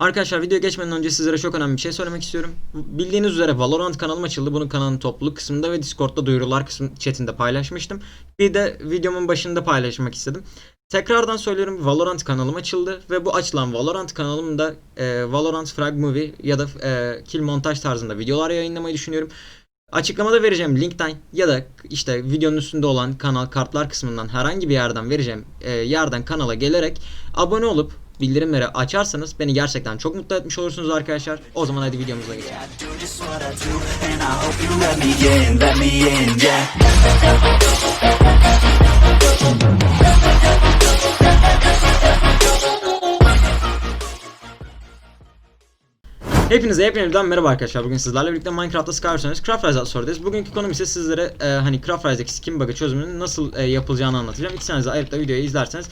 Arkadaşlar video geçmeden önce sizlere çok önemli bir şey söylemek istiyorum. Bildiğiniz üzere Valorant kanalım açıldı. Bunun kanalın topluluk kısmında ve Discord'da duyurular kısmı chatinde paylaşmıştım. Bir de videomun başında paylaşmak istedim. Tekrardan söylüyorum Valorant kanalım açıldı ve bu açılan Valorant kanalımda e, Valorant Frag Movie ya da e, kill montaj tarzında videolar yayınlamayı düşünüyorum. Açıklamada vereceğim linkten ya da işte videonun üstünde olan kanal kartlar kısmından herhangi bir yerden vereceğim e, yerden kanala gelerek abone olup bildirimleri açarsanız beni gerçekten çok mutlu etmiş olursunuz arkadaşlar. O zaman hadi videomuza geçelim. Hepinize hepinizden merhaba arkadaşlar. Bugün sizlerle birlikte Minecraft'ta Skyrim'dayız. Craft Rise sorudayız. Bugünkü konum ise sizlere e, hani Craft Rise'deki skin bug'ı çözümünün nasıl e, yapılacağını anlatacağım. İkisinize ayırıp da videoyu izlerseniz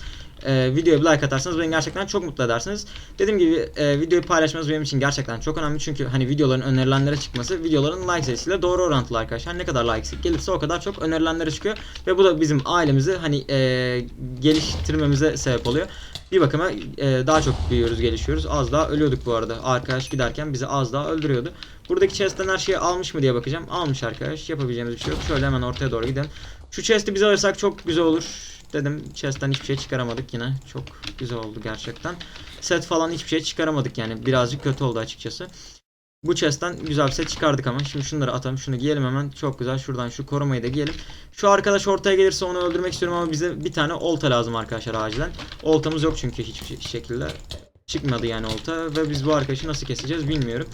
e, videoya bir like atarsanız beni gerçekten çok mutlu edersiniz. Dediğim gibi e, videoyu paylaşmanız benim için gerçekten çok önemli. Çünkü hani videoların önerilenlere çıkması videoların like sayısıyla doğru orantılı arkadaşlar. Ne kadar like gelirse o kadar çok önerilenlere çıkıyor. Ve bu da bizim ailemizi hani e, geliştirmemize sebep oluyor. Bir bakıma e, daha çok büyüyoruz, gelişiyoruz. Az daha ölüyorduk bu arada. Arkadaş giderken bizi az daha öldürüyordu. Buradaki chest'ten her şeyi almış mı diye bakacağım. Almış arkadaş. Yapabileceğimiz bir şey yok. Şöyle hemen ortaya doğru gidelim. Şu chest'i biz alırsak çok güzel olur. Dedim chest'ten hiçbir şey çıkaramadık yine. Çok güzel oldu gerçekten. Set falan hiçbir şey çıkaramadık yani. Birazcık kötü oldu açıkçası. Bu chest'ten güzel bir set çıkardık ama. Şimdi şunları atalım. Şunu giyelim hemen. Çok güzel. Şuradan şu korumayı da giyelim. Şu arkadaş ortaya gelirse onu öldürmek istiyorum ama bize bir tane olta lazım arkadaşlar acilen. Oltamız yok çünkü hiçbir şey- şekilde. Çıkmadı yani olta ve biz bu arkadaşı nasıl keseceğiz bilmiyorum.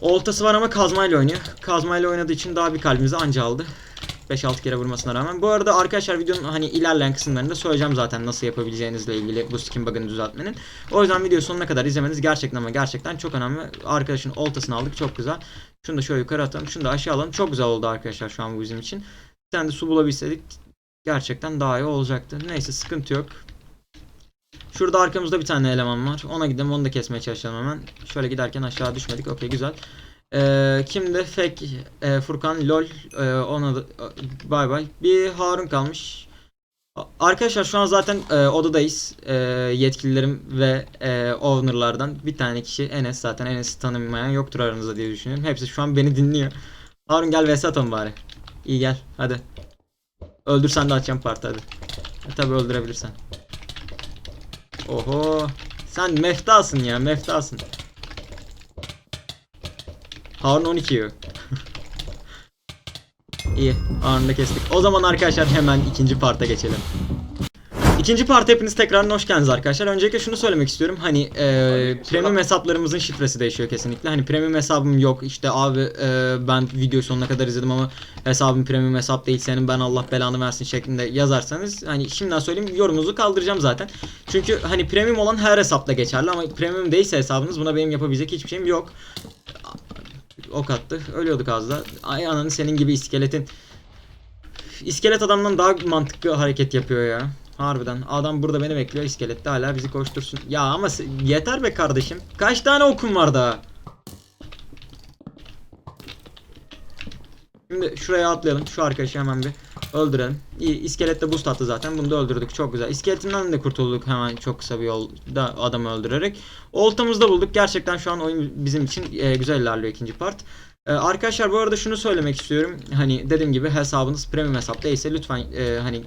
Oltası var ama kazmayla oynuyor. Kazmayla oynadığı için daha bir kalbimizi anca aldı. 5-6 kere vurmasına rağmen. Bu arada arkadaşlar videonun hani ilerleyen kısımlarında söyleyeceğim zaten nasıl yapabileceğinizle ilgili bu skin bug'ını düzeltmenin. O yüzden video sonuna kadar izlemeniz gerçekten ama gerçekten çok önemli. Arkadaşın oltasını aldık çok güzel. Şunu da şöyle yukarı atalım. Şunu da aşağı alalım. Çok güzel oldu arkadaşlar şu an bu bizim için. Bir tane de su bulabilseydik gerçekten daha iyi olacaktı. Neyse sıkıntı yok. Şurada arkamızda bir tane eleman var. Ona gidelim onu da kesmeye çalışalım hemen. Şöyle giderken aşağı düşmedik. Okey güzel. Ee, kimde? Fake, e, Furkan, LOL, e, ona da e, bay bay. Bir Harun kalmış. Arkadaşlar şu an zaten e, odadayız. E, yetkililerim ve e, ownerlardan bir tane kişi Enes zaten Enes'i tanımayan yoktur aranızda diye düşünüyorum. Hepsi şu an beni dinliyor. Harun gel vs atalım bari. İyi gel hadi. Öldürsen de açacağım parti hadi. E, tabi öldürebilirsen. Oho. Sen meftasın ya meftasın. Harun 12 yiyor. İyi. Harun'u kestik. O zaman arkadaşlar hemen ikinci parta geçelim. İkinci parta hepiniz tekrar hoş geldiniz arkadaşlar. Öncelikle şunu söylemek istiyorum. Hani e, premium hesaplarımızın şifresi değişiyor kesinlikle. Hani premium hesabım yok. İşte abi e, ben video sonuna kadar izledim ama hesabım premium hesap değil senin ben Allah belanı versin şeklinde yazarsanız hani şimdiden söyleyeyim yorumunuzu kaldıracağım zaten. Çünkü hani premium olan her hesapta geçerli ama premium değilse hesabınız buna benim yapabilecek hiçbir şeyim yok. Ok attı. Ölüyorduk az da. Ay ananı senin gibi iskeletin. İskelet adamdan daha mantıklı hareket yapıyor ya. Harbiden. Adam burada beni bekliyor. İskelet de hala bizi koştursun. Ya ama yeter be kardeşim. Kaç tane okum var daha? Şimdi şuraya atlayalım. Şu arkadaşı hemen bir öldürelim. İyi iskelet de boost zaten. Bunu da öldürdük. Çok güzel. İskeletinden de kurtulduk hemen çok kısa bir yolda adamı öldürerek. Oltamızı da bulduk. Gerçekten şu an oyun bizim için e, güzel ilerliyor ikinci part. E, arkadaşlar bu arada şunu söylemek istiyorum. Hani dediğim gibi hesabınız premium hesap değilse lütfen e, hani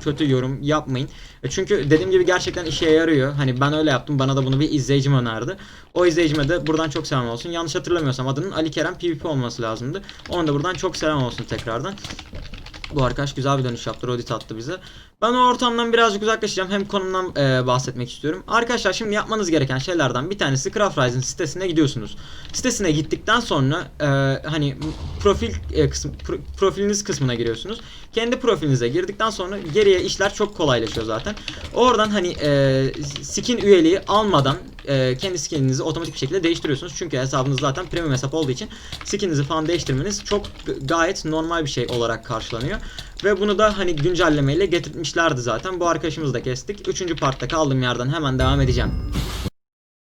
kötü yorum yapmayın. E, çünkü dediğim gibi gerçekten işe yarıyor. Hani ben öyle yaptım. Bana da bunu bir izleyicim önerdi. O izleyicime de buradan çok selam olsun. Yanlış hatırlamıyorsam adının Ali Kerem PvP olması lazımdı. Ona da buradan çok selam olsun tekrardan. Bu arkadaş güzel bir dönüş yaptı. Rodit attı bize. Ben o ortamdan birazcık uzaklaşacağım. Hem konumdan e, bahsetmek istiyorum. Arkadaşlar şimdi yapmanız gereken şeylerden bir tanesi Craft Rise'ın sitesine gidiyorsunuz. Sitesine gittikten sonra e, hani profil e, kısım, pro- profiliniz kısmına giriyorsunuz. Kendi profilinize girdikten sonra geriye işler çok kolaylaşıyor zaten. Oradan hani e, skin üyeliği almadan e, kendi skininizi otomatik bir şekilde değiştiriyorsunuz. Çünkü hesabınız zaten premium hesap olduğu için skininizi falan değiştirmeniz çok gayet normal bir şey olarak karşılanıyor. Ve bunu da hani güncellemeyle getirmişlerdi zaten. Bu arkadaşımızı da kestik. Üçüncü partta kaldığım yerden hemen devam edeceğim.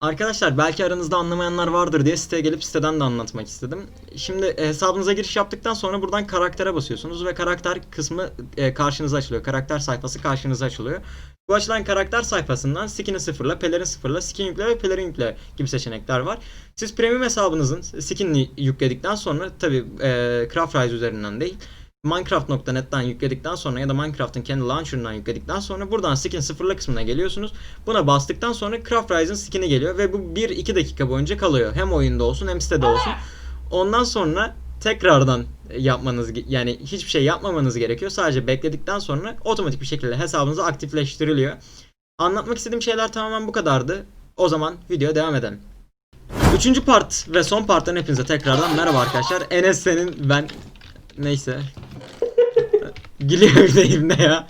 Arkadaşlar belki aranızda anlamayanlar vardır diye siteye gelip siteden de anlatmak istedim. Şimdi e, hesabınıza giriş yaptıktan sonra buradan karaktere basıyorsunuz ve karakter kısmı e, karşınıza açılıyor. Karakter sayfası karşınıza açılıyor. Bu açılan karakter sayfasından skin'i sıfırla, pelerin sıfırla, skin yükle ve pelerin yükle gibi seçenekler var. Siz premium hesabınızın skinini yükledikten sonra tabi e, Craftrise üzerinden değil Minecraft.net'ten yükledikten sonra ya da Minecraft'ın kendi launcher'ından yükledikten sonra buradan skin sıfırla kısmına geliyorsunuz. Buna bastıktan sonra Craftrise'ın skin'i geliyor ve bu 1-2 dakika boyunca kalıyor. Hem oyunda olsun hem sitede olsun. Ondan sonra tekrardan yapmanız yani hiçbir şey yapmamanız gerekiyor. Sadece bekledikten sonra otomatik bir şekilde hesabınız aktifleştiriliyor. Anlatmak istediğim şeyler tamamen bu kadardı. O zaman videoya devam edelim. Üçüncü part ve son parttan hepinize tekrardan merhaba arkadaşlar. Enes senin ben neyse Gülüyor bir de İbne ya.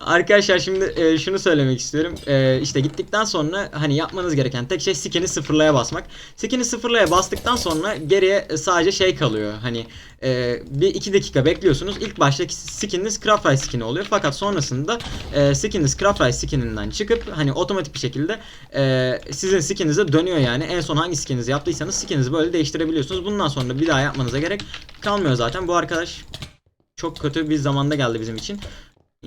Arkadaşlar şimdi e, şunu söylemek istiyorum. E, işte gittikten sonra hani yapmanız gereken tek şey skin'i sıfırlaya basmak. Skin'i sıfırlaya bastıktan sonra geriye sadece şey kalıyor. Hani e, bir iki dakika bekliyorsunuz. İlk baştaki skininiz Craftrise skin'i oluyor. Fakat sonrasında e, skininiz Craftrise skininden çıkıp hani otomatik bir şekilde e, sizin skininize dönüyor yani. En son hangi skininizi yaptıysanız skininizi böyle değiştirebiliyorsunuz. Bundan sonra bir daha yapmanıza gerek kalmıyor zaten. Bu arkadaş çok kötü bir zamanda geldi bizim için.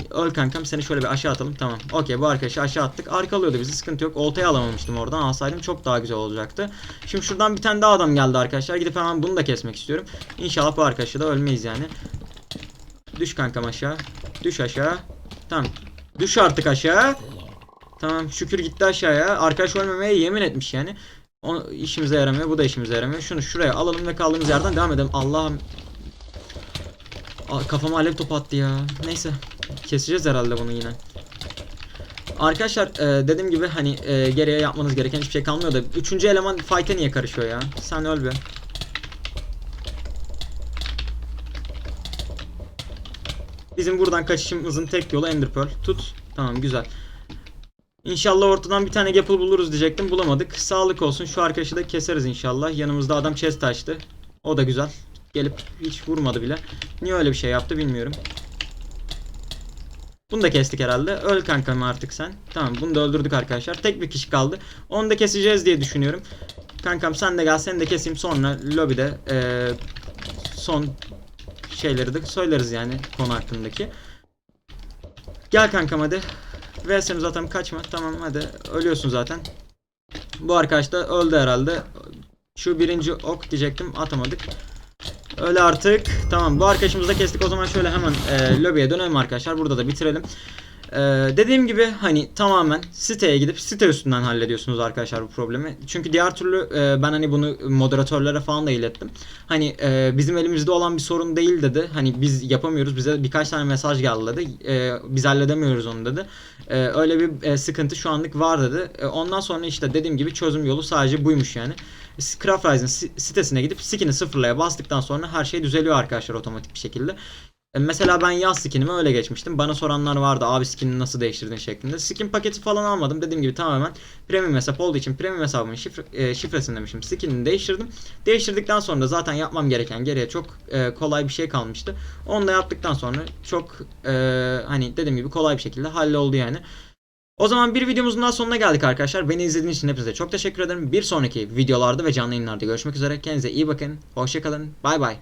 Öl kankam seni şöyle bir aşağı atalım. Tamam. Okey bu arkadaşı aşağı attık. Arkalıyordu bizi sıkıntı yok. Oltayı alamamıştım oradan. Alsaydım çok daha güzel olacaktı. Şimdi şuradan bir tane daha adam geldi arkadaşlar. Gidip hemen bunu da kesmek istiyorum. İnşallah bu arkadaşı da ölmeyiz yani. Düş kankam aşağı. Düş aşağı. Tamam. Düş artık aşağı. Tamam şükür gitti aşağıya. Arkadaş ölmemeye yemin etmiş yani. O işimize yaramıyor. Bu da işimize yaramıyor. Şunu şuraya alalım ve kaldığımız yerden devam edelim. Allah'ım Kafama alev topu attı ya. Neyse. Keseceğiz herhalde bunu yine. Arkadaşlar e, dediğim gibi hani e, geriye yapmanız gereken hiçbir şey kalmıyor da üçüncü eleman fight'e niye karışıyor ya? Sen öl be. Bizim buradan kaçışımızın tek yolu Ender Pearl. Tut. Tamam güzel. İnşallah ortadan bir tane Gapple buluruz diyecektim. Bulamadık. Sağlık olsun. Şu arkadaşı da keseriz inşallah. Yanımızda adam chest açtı. O da güzel. Gelip hiç vurmadı bile. Niye öyle bir şey yaptı bilmiyorum. Bunu da kestik herhalde. Öl kankam artık sen. Tamam bunu da öldürdük arkadaşlar. Tek bir kişi kaldı. Onu da keseceğiz diye düşünüyorum. Kankam sen de gel seni de keseyim sonra lobide eee, son şeyleri de söyleriz yani konu hakkındaki. Gel kankam hadi. VS'miz zaten kaçma. Tamam hadi. Ölüyorsun zaten. Bu arkadaş da öldü herhalde. Şu birinci ok diyecektim. Atamadık. Öyle artık. Tamam bu arkadaşımızı da kestik. O zaman şöyle hemen e, lobiye dönelim arkadaşlar. Burada da bitirelim. E, dediğim gibi hani tamamen siteye gidip site üstünden hallediyorsunuz arkadaşlar bu problemi. Çünkü diğer türlü e, ben hani bunu moderatörlere falan da ilettim. Hani e, bizim elimizde olan bir sorun değil dedi. Hani biz yapamıyoruz. Bize birkaç tane mesaj geldi dedi. E, biz halledemiyoruz onu dedi. E, öyle bir e, sıkıntı şu anlık var dedi. E, ondan sonra işte dediğim gibi çözüm yolu sadece buymuş yani. Craftrise'ın si- sitesine gidip skin'i sıfırlaya bastıktan sonra her şey düzeliyor arkadaşlar otomatik bir şekilde. E, Mesela ben yaz skinimi öyle geçmiştim. Bana soranlar vardı abi skinini nasıl değiştirdin şeklinde. Skin paketi falan almadım. Dediğim gibi tamamen premium hesap olduğu için premium hesabımın şifre, e, şifresini demişim. Skinini değiştirdim. Değiştirdikten sonra zaten yapmam gereken geriye çok e, kolay bir şey kalmıştı. Onu da yaptıktan sonra çok e, hani dediğim gibi kolay bir şekilde halloldu yani. O zaman bir videomuzun daha sonuna geldik arkadaşlar. Beni izlediğiniz için hepinize çok teşekkür ederim. Bir sonraki videolarda ve canlı yayınlarda görüşmek üzere. Kendinize iyi bakın. Hoşçakalın. Bay bay.